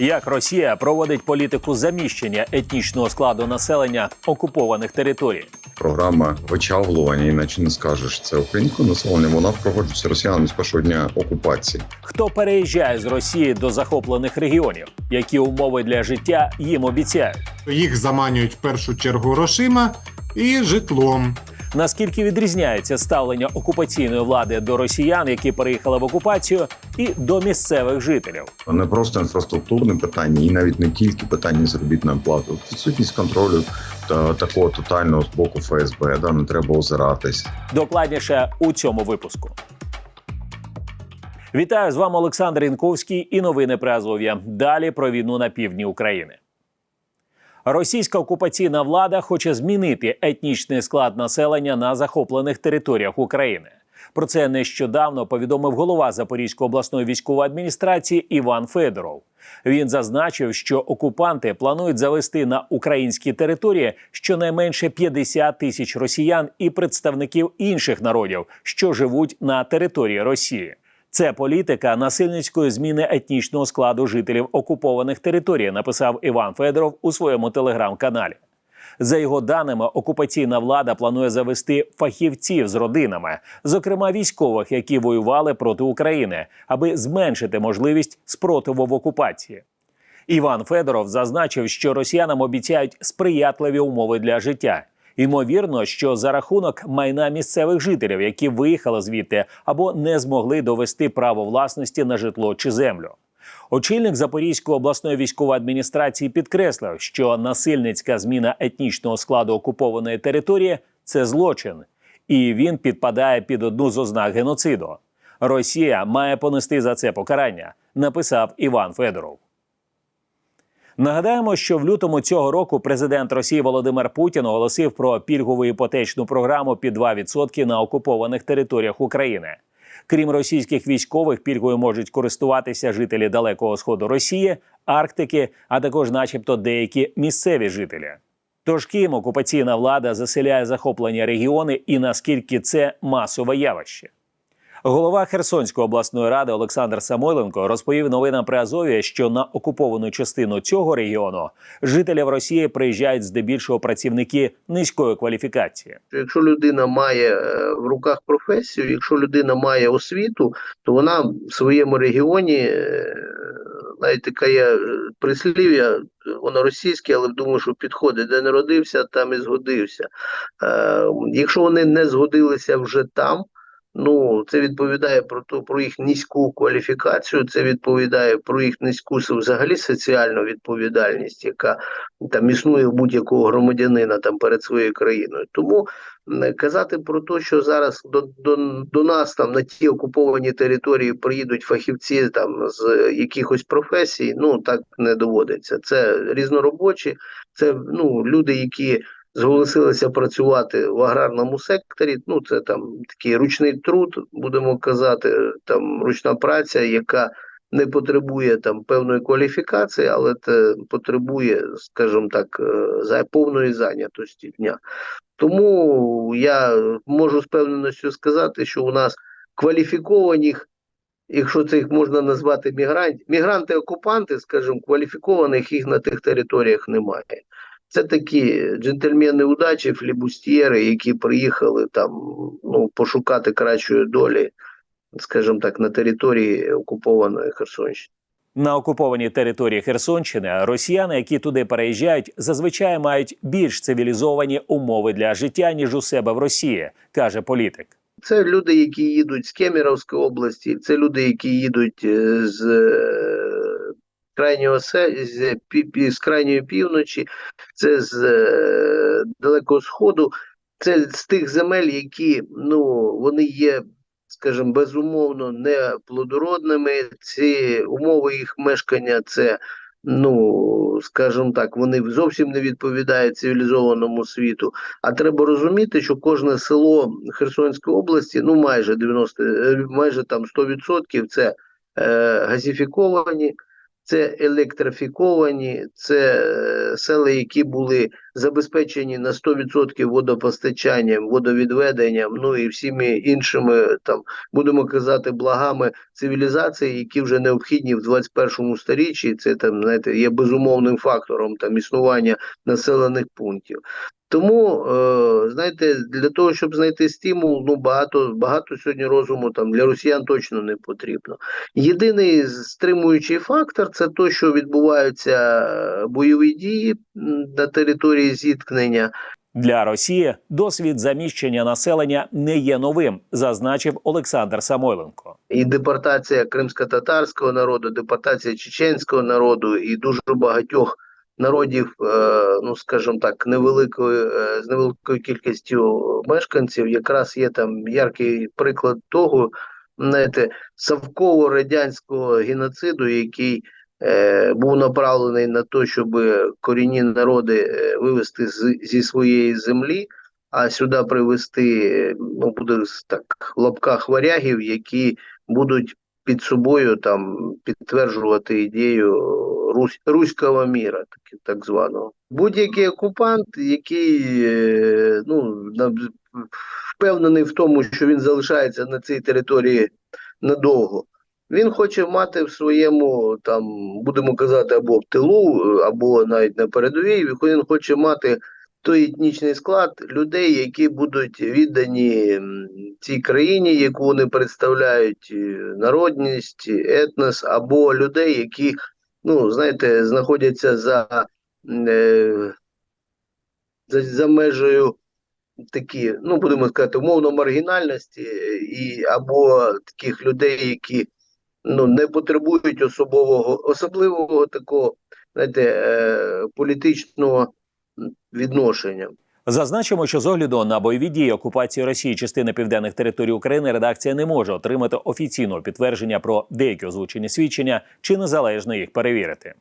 Як Росія проводить політику заміщення етнічного складу населення окупованих територій? Програма вичавлювання, іначе не скажеш, це українське населення. Вона впроваджується росіянами з першого дня окупації. Хто переїжджає з Росії до захоплених регіонів? Які умови для життя їм обіцяють? Їх заманюють в першу чергу грошима і житлом. Наскільки відрізняється ставлення окупаційної влади до росіян, які переїхали в окупацію, і до місцевих жителів? Не просто інфраструктурне питання, і навіть не тільки питання заробітної плати. Відсутність контролю та такого тотального з боку ФСБ. Да, не треба озиратись. Докладніше у цьому випуску. Вітаю з вами Олександр Інковський і новини Азов'я. Далі про війну на півдні України. Російська окупаційна влада хоче змінити етнічний склад населення на захоплених територіях України. Про це нещодавно повідомив голова Запорізької обласної військової адміністрації Іван Федоров. Він зазначив, що окупанти планують завести на українські території щонайменше 50 тисяч росіян і представників інших народів, що живуть на території Росії. Це політика насильницької зміни етнічного складу жителів окупованих територій, написав Іван Федоров у своєму телеграм-каналі. За його даними, окупаційна влада планує завести фахівців з родинами, зокрема військових, які воювали проти України, аби зменшити можливість спротиву в окупації. Іван Федоров зазначив, що росіянам обіцяють сприятливі умови для життя. Ймовірно, що за рахунок майна місцевих жителів, які виїхали звідти або не змогли довести право власності на житло чи землю. Очільник Запорізької обласної військової адміністрації підкреслив, що насильницька зміна етнічного складу окупованої території це злочин, і він підпадає під одну з ознак геноциду. Росія має понести за це покарання, написав Іван Федоров. Нагадаємо, що в лютому цього року президент Росії Володимир Путін оголосив про пільгову іпотечну програму під 2% на окупованих територіях України. Крім російських військових, пільгою можуть користуватися жителі далекого сходу Росії, Арктики, а також, начебто, деякі місцеві жителі. Тож ким окупаційна влада заселяє захоплені регіони і наскільки це масове явище? Голова Херсонської обласної ради Олександр Самойленко розповів новинам при Азові, що на окуповану частину цього регіону жителів Росії приїжджають здебільшого працівники низької кваліфікації. Якщо людина має е, в руках професію, якщо людина має освіту, то вона в своєму регіоні, е, навіть таке є е, прислів'я, воно російське, але думаю, що підходить, де народився, там і згодився. Якщо вони не згодилися вже там, Ну, це відповідає про то, про їх низьку кваліфікацію, це відповідає про їх низьку взагалі соціальну відповідальність, яка там існує у будь-якого громадянина там перед своєю країною. Тому казати про те, що зараз до, до, до нас там на ті окуповані території приїдуть фахівці там з якихось професій, ну так не доводиться. Це різноробочі, це ну люди, які зголосилися працювати в аграрному секторі. Ну це там такий ручний труд, будемо казати, там ручна праця, яка не потребує там певної кваліфікації, але те потребує, скажімо так, е, за повної зайнятості дня. Тому я можу з певненістю сказати, що у нас кваліфікованих. Якщо це їх можна назвати мігрантів, мігранти-окупанти, скажімо, кваліфікованих їх на тих територіях немає. Це такі джентльмени удачі, флібустьєри, які приїхали там ну, пошукати кращої долі, скажімо так, на території окупованої Херсонщини. На окупованій території Херсонщини росіяни, які туди переїжджають, зазвичай мають більш цивілізовані умови для життя ніж у себе в Росії, каже політик. Це люди, які їдуть з Кемеровської області, це люди, які їдуть е, з е, крайнього з, з крайньої півночі, це з е, далекого сходу, це з тих земель, які ну вони є, скажімо, безумовно не плодородними. Ці умови їх мешкання це. Ну, скажімо так, вони зовсім не відповідають цивілізованому світу. А треба розуміти, що кожне село Херсонської області, ну майже 90, е, майже там 100% це е, газифіковані, це електрифіковані, це е, села, які були забезпечені на 100% водопостачанням, водовідведенням, ну і всіми іншими там, будемо казати, благами цивілізації, які вже необхідні в 21 сторіччі. Це там знаєте, є безумовним фактором там існування населених пунктів. Тому, е, знаєте, для того, щоб знайти стимул, ну багато багато сьогодні розуму там для росіян точно не потрібно. Єдиний стримуючий фактор це те, що відбуваються е, бойові дії на території зіткнення. Для Росії досвід заміщення населення не є новим, зазначив Олександр Самойленко. І депортація кримсько-татарського народу, депортація чеченського народу і дуже багатьох народів, е, ну скажімо так, невеликою е, з невеликою кількістю мешканців, якраз є там яркий приклад того, знаєте, совково-радянського геноциду, який е, був направлений на те, щоб корінні народи вивести з, зі своєї землі, а сюди привезти, е, ну буде так в лапках варягів, які будуть під собою там підтверджувати ідею Русь, руського міра, так, так званого. Будь-який окупант, який е, ну, впевнений в тому, що він залишається на цій території надовго. Він хоче мати в своєму там, будемо казати, або в тилу, або навіть на передовій. Він хоче мати той етнічний склад людей, які будуть віддані цій країні, яку вони представляють, е, народність, етнос, або людей, які, ну знаєте, знаходяться за, е, за, за межею такі, ну будемо сказати, умовно маргінальності, е, і або таких людей, які ну не потребують особового, особливого такого, знаєте, е, політичного м, відношення. Зазначимо, що з огляду на бойові дії окупації Росії частини південних територій України редакція не може отримати офіційного підтвердження про деякі озвучені свідчення чи незалежно їх перевірити.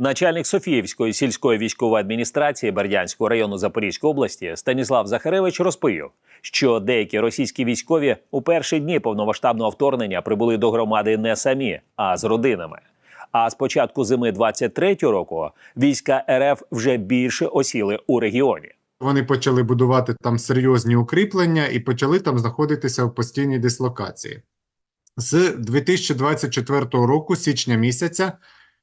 Начальник Софіївської сільської військової адміністрації Бердянського району Запорізької області Станіслав Захаревич розповів, що деякі російські військові у перші дні повномасштабного вторгнення прибули до громади не самі, а з родинами. А з початку зими 23-го року війська РФ вже більше осіли у регіоні. Вони почали будувати там серйозні укріплення і почали там знаходитися в постійній дислокації. З 2024 року, січня місяця,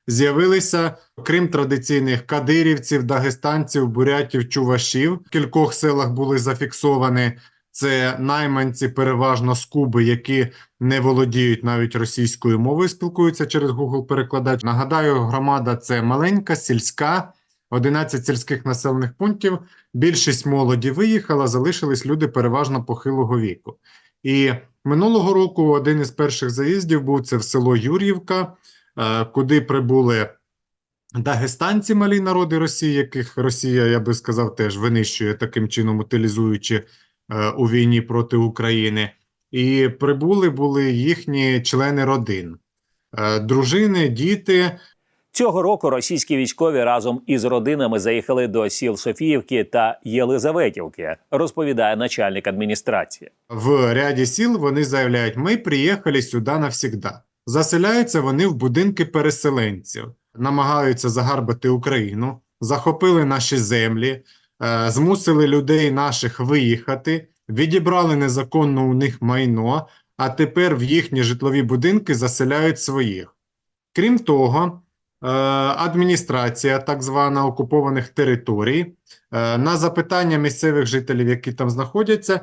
з'явилися, крім традиційних кадирівців, дагестанців, бурятів, чувашів. В кількох селах були зафіксовані це найманці, переважно з Куби, які не володіють навіть російською мовою, спілкуються через Google перекладач. Нагадаю, громада це маленька, сільська, 11 сільських населених пунктів. Більшість молоді виїхала, залишились люди переважно похилого віку. І минулого року один із перших заїздів був це в село Юр'ївка, е, куди прибули дагестанці, малі народи Росії, яких Росія, я би сказав, теж винищує таким чином, утилізуючи у війні проти України. І прибули були їхні члени родин, е, дружини, діти. Цього року російські військові разом із родинами заїхали до сіл Софіївки та Єлизаветівки, розповідає начальник адміністрації. В ряді сіл вони заявляють: ми приїхали сюди навсігда. Заселяються вони в будинки переселенців, намагаються загарбати Україну, захопили наші землі, е, змусили людей наших виїхати, відібрали незаконно у них майно, а тепер в їхні житлові будинки заселяють своїх. Крім того, е, адміністрація так звана окупованих територій е, на запитання місцевих жителів, які там знаходяться,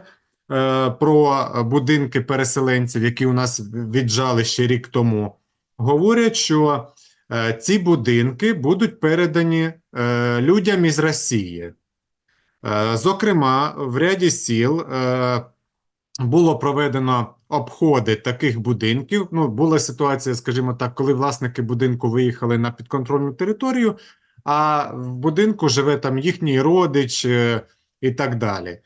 е, про будинки переселенців, які у нас віджали ще рік тому, говорять, що е, ці будинки будуть передані е, людям із Росії. Е, Зокрема, в ряді сіл е, було проведено обходи таких будинків. Ну, була ситуація, скажімо так, коли власники будинку виїхали на підконтрольну територію, а в будинку живе там їхній родич е, і так далі.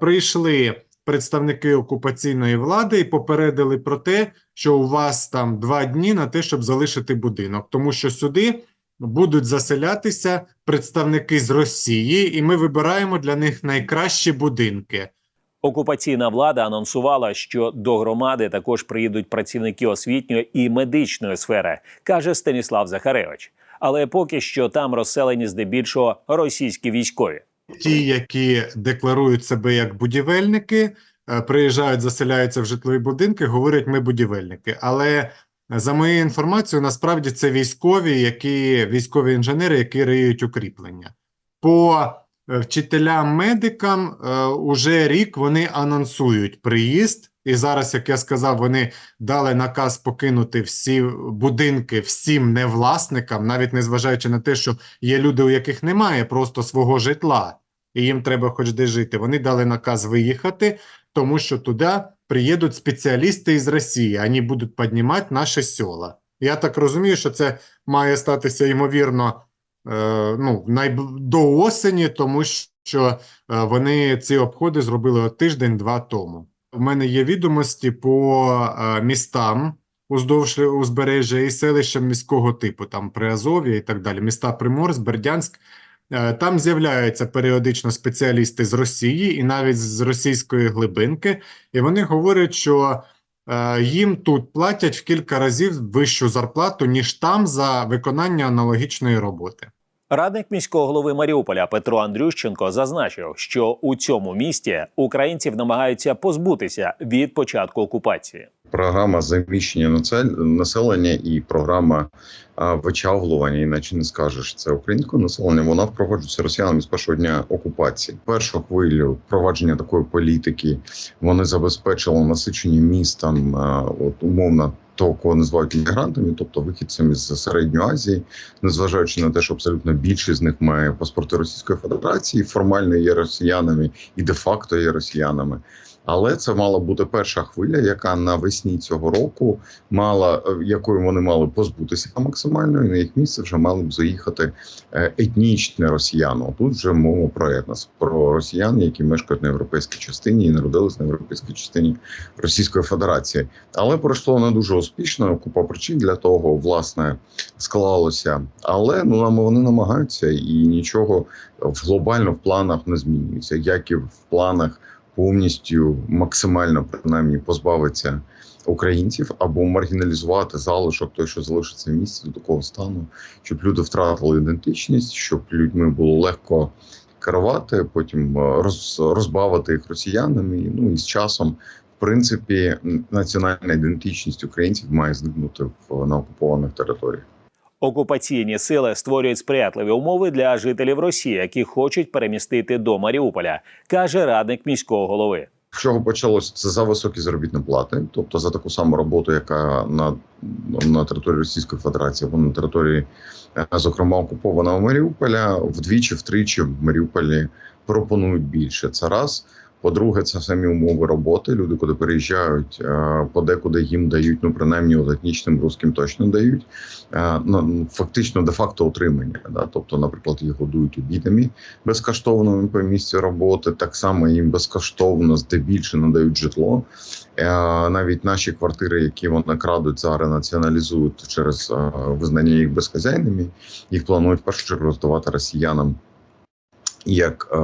Прийшли представники окупаційної влади і попередили про те, що у вас там два дні на те, щоб залишити будинок, тому що сюди будуть заселятися представники з Росії, і ми вибираємо для них найкращі будинки. Окупаційна влада анонсувала, що до громади також приїдуть працівники освітньої і медичної сфери, каже Станіслав Захаревич. Але поки що там розселені здебільшого російські військові. Ті, які декларують себе як будівельники, е, приїжджають, заселяються в житлові будинки, говорять, ми будівельники. Але за моєю інформацією, насправді це військові, які військові інженери, які риють укріплення. По е, вчителям, медикам е, уже рік вони анонсують приїзд. І зараз, як я сказав, вони дали наказ покинути всі будинки всім невласникам, навіть незважаючи на те, що є люди, у яких немає просто свого житла, і їм треба хоч де жити. Вони дали наказ виїхати, тому що туди приїдуть спеціалісти із Росії, вони будуть піднімати наші села. Я так розумію, що це має статися ймовірно е, ну, найб... до осені, тому що е, вони ці обходи зробили тиждень-два тому. У мене є відомості по е, містам уздовж узбережжя і селищам міського типу, там Приазов'я і так далі, міста Приморськ, Бердянськ. Е, Там з'являються періодично спеціалісти з Росії і навіть з російської глибинки, і вони говорять, що е, їм тут платять в кілька разів вищу зарплату, ніж там за виконання аналогічної роботи. Радник міського голови Маріуполя Петро Андрющенко зазначив, що у цьому місті українців намагаються позбутися від початку окупації. Програма заміщення нацель- населення і програма а, вичавлювання, іначе не скажеш, це українське населення. Вона впроваджується росіянами з першого дня окупації. Першу хвилю впровадження такої політики вони забезпечили насичення містам, а, от умовно. Того, кого називають іммігрантами, тобто вихідцями з середньої Азії, незважаючи на те, що абсолютно більшість з них має паспорти Російської Федерації, формально є росіянами і де-факто є росіянами. Але це мала бути перша хвиля, яка навесні цього року мала е, якою вони мали позбутися максимально, і на їх місце вже мали б заїхати е, етнічні росіяни. Тут вже мова про етнос, про росіян, які мешкають на європейській частині і народились на європейській частині Російської Федерації. Але пройшло не дуже успішно. Купа причин для того власне склалося. Але ну нам вони намагаються і нічого в глобально в планах не змінюється, як і в планах повністю максимально принаймні позбавитися українців або маргіналізувати залишок той, що залишиться в місті до такого стану, щоб люди втратили ідентичність, щоб людьми було легко керувати, потім е, роз, розбавити їх росіянами. Ну і з часом, в принципі, національна ідентичність українців має зникнути в на окупованих територіях. Окупаційні сили створюють сприятливі умови для жителів Росії, які хочуть перемістити до Маріуполя, каже радник міського голови. З чого почалося це за високі заробітні плати, тобто за таку саму роботу, яка на, на території Російської Федерації, або на території, е, зокрема, окупованого Маріуполя, вдвічі, втричі в Маріуполі пропонують більше. Це раз. По-друге, це самі умови роботи. Люди, куди переїжджають, е, подекуди їм дають, ну принаймні етнічним русським точно дають. ну, Фактично, де-факто утримання. Да? Тобто, наприклад, їх годують обідами безкоштовно по місці роботи. Так само їм безкоштовно здебільше надають житло. Е, Навіть наші квартири, які вони крадуть зараз, націоналізують через визнання їх безхазяйними, їх планують в першу чергу роздавати росіянам як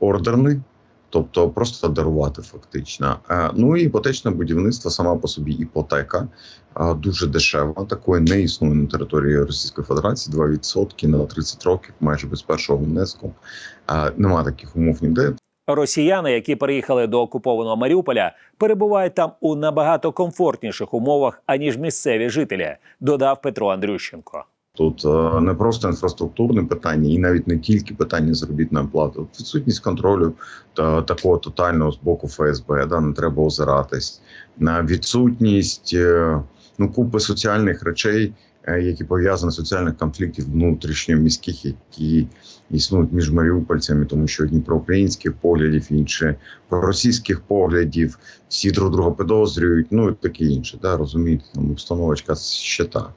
ордерний. Тобто просто дарувати фактично. Е, Ну і іпотечне будівництво сама по собі іпотека е, дуже дешева. Такої не існує на території Російської Федерації. 2% на 30 років, майже без першого внеску. Е, Нема таких умов ніде. Росіяни, які переїхали до окупованого Маріуполя, перебувають там у набагато комфортніших умовах аніж місцеві жителі, додав Петро Андрющенко. Тут е, не просто інфраструктурне питання, і навіть не тільки питання заробітної плати. Відсутність контролю та такого тотального з боку ФСБ, да не треба озиратись на відсутність е, ну купи соціальних речей, які пов'язані з соціальних конфліктів внутрішньоміських, які існують між маріупольцями, тому що одні про українських поглядів, інші про російських поглядів, всі друг друга підозрюють, ну і таке інше. Да, розумієте, там обстановочка щита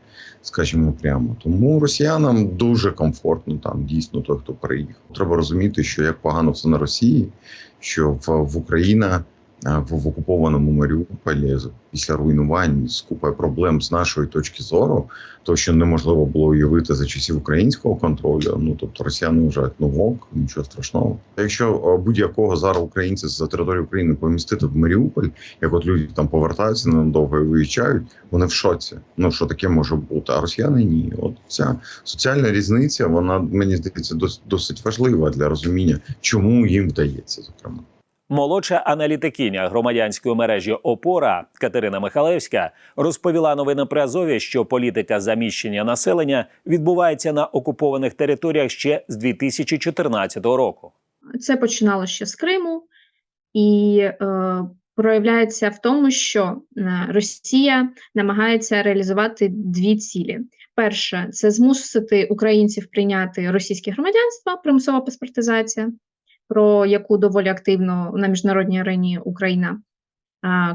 скажімо прямо. Тому росіянам дуже комфортно там дійсно той, хто приїхав. Треба розуміти, що як погано все на Росії, що в, в Україна в, в окупованому Маріуполі після руйнувань з купою проблем з нашої точки зору, то що неможливо було уявити за часів українського контролю. Ну тобто росіяни вважають, ну ок, нічого страшного. Якщо будь-якого зараз українця за територію України помістити в Маріуполь, як от люди там повертаються ненадовго і виїжджають, вони в шоці. Ну що таке може бути? А росіяни ні. От ця соціальна різниця, вона мені здається дос- досить важлива для розуміння, чому їм вдається, зокрема. Молодша аналітикиня громадянської мережі Опора Катерина Михалевська розповіла новини при Азові, що політика заміщення населення відбувається на окупованих територіях ще з 2014 року. Це починалося ще з Криму і е, проявляється в тому, що е, Росія намагається реалізувати дві цілі. Перше це змусити українців прийняти російське громадянство, примусова паспортизація, про яку доволі активно на міжнародній арені Україна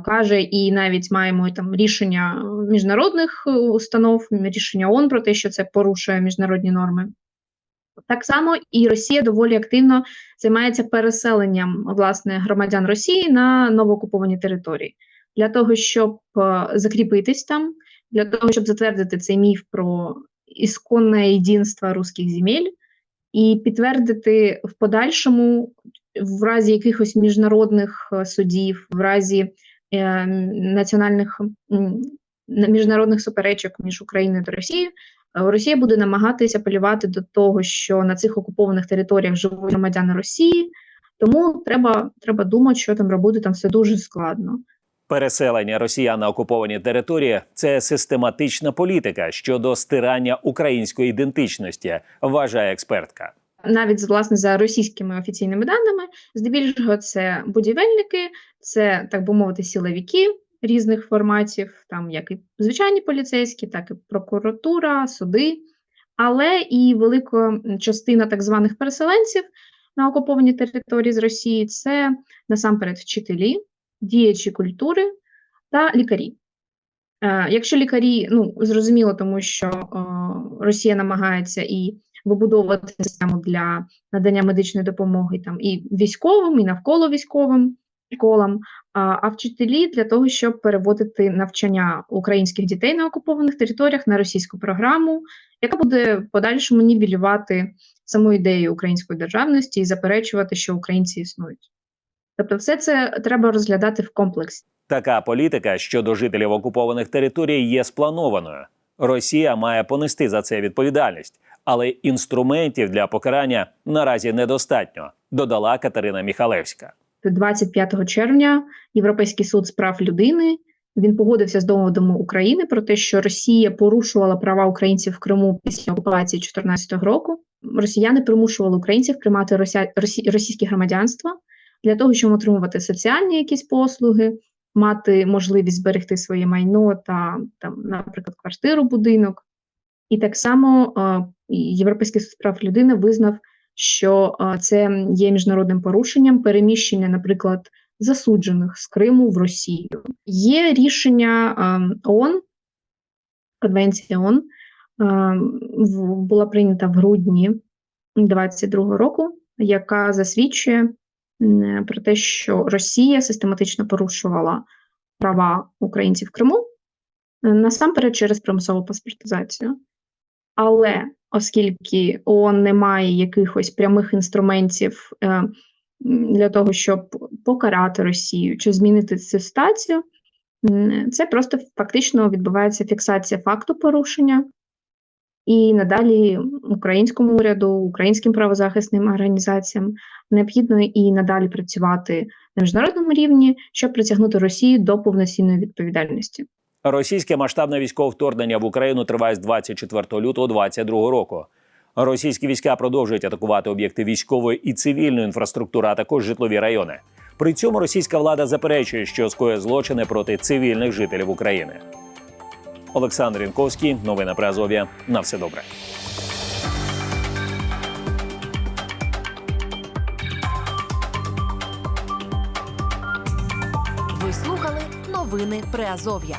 каже, і навіть маємо там рішення міжнародних е, установ, рішення ООН про те, що це порушує міжнародні норми. Так само і Росія доволі активно займається переселенням власне громадян Росії на новоокуповані території для того, щоб е, закріпитись там, для того, щоб затвердити цей міф про ісконне єдинство русських земель і підтвердити в подальшому, в разі якихось міжнародних е, судів, в разі е, національних міжнародних суперечок між Україною та Росією. Е, Росія буде намагатися апелювати до того, що на цих окупованих територіях живуть громадяни Росії, тому треба, треба думати, що там робити, там все дуже складно. Переселення росіян на окуповані території це систематична політика щодо стирання української ідентичності, вважає експертка. Навіть власне за російськими офіційними даними, здебільшого це будівельники, це так би мовити, силовики різних форматів, там як і звичайні поліцейські, так і прокуратура, суди, але і велика частина так званих переселенців на окуповані території з Росії це насамперед вчителі, діячі культури та лікарі. Е, якщо лікарі, ну зрозуміло, тому що е, Росія намагається і вибудовувати систему для надання медичної допомоги там і військовим, і навколо військовим школам, а, вчителі для того, щоб переводити навчання українських дітей на окупованих територіях на російську програму, яка буде в подальшому нівелювати саму ідею української державності і заперечувати, що українці існують. Тобто, все це треба розглядати в комплексі. Така політика щодо жителів окупованих територій є спланованою. Росія має понести за це відповідальність, але інструментів для покарання наразі недостатньо, додала Катерина Міхалевська. 25 червня Європейський суд з прав людини він погодився з доводами України про те, що Росія порушувала права українців в Криму після окупації 2014 року. Росіяни примушували українців приймати російське громадянство для того, щоб отримувати соціальні якісь послуги, мати можливість зберегти своє майно та там, наприклад, квартиру, будинок. І так само е, Європейський суд прав людини визнав що а, це є міжнародним порушенням переміщення, наприклад, засуджених з Криму в Росію. Є рішення а, ООН, Конвенція ООН, була прийнята в грудні 2022 року, яка засвідчує про те, що Росія систематично порушувала права українців в Криму е, насамперед через примусову паспортизацію. Але оскільки ООН не має якихось прямих інструментів е, для того, щоб покарати Росію чи змінити цю ситуацію, це просто фактично відбувається фіксація факту порушення. І надалі українському уряду, українським правозахисним організаціям необхідно і надалі працювати на міжнародному рівні, щоб притягнути Росію до повноцінної відповідальності. Російське масштабне військове вторгнення в Україну триває з 24 лютого 2022 року. Російські війська продовжують атакувати об'єкти військової і цивільної інфраструктури, а також житлові райони. При цьому російська влада заперечує, що скоює злочини проти цивільних жителів України. Олександр Інковський, новини при Азов'я. На все добре. Ви слухали новини Приазов'я.